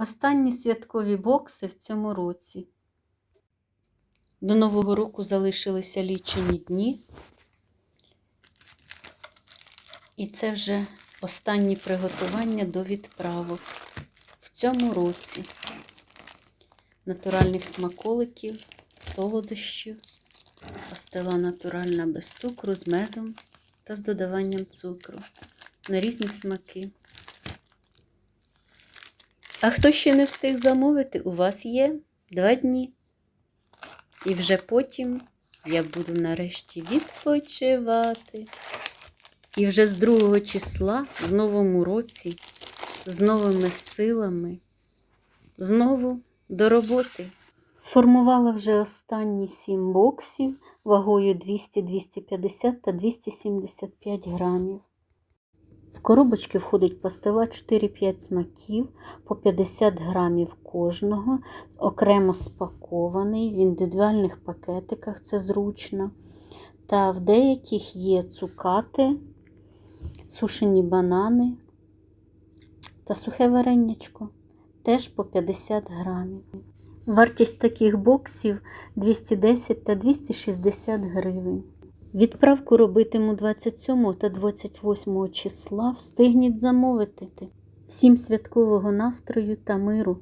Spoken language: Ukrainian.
Останні святкові бокси в цьому році. До Нового року залишилися лічені дні. І це вже останні приготування до відправок в цьому році. Натуральних смаколиків, солодощів, пастила натуральна без цукру, з медом та з додаванням цукру на різні смаки. А хто ще не встиг замовити, у вас є два дні. І вже потім я буду нарешті відпочивати. І вже з другого числа в новому році, з новими силами, знову до роботи. Сформувала вже останні сім боксів вагою 200, 250 та 275 грамів. В коробочки входить пастила 4-5 смаків по 50 грамів кожного, окремо спакований в індивідуальних пакетиках, це зручно. Та в деяких є цукати, сушені банани та сухе вареннячко, теж по 50 грамів. Вартість таких боксів 210 та 260 гривень. Відправку робитиму 27 та 28 числа. Встигніть замовити. Всім святкового настрою та миру!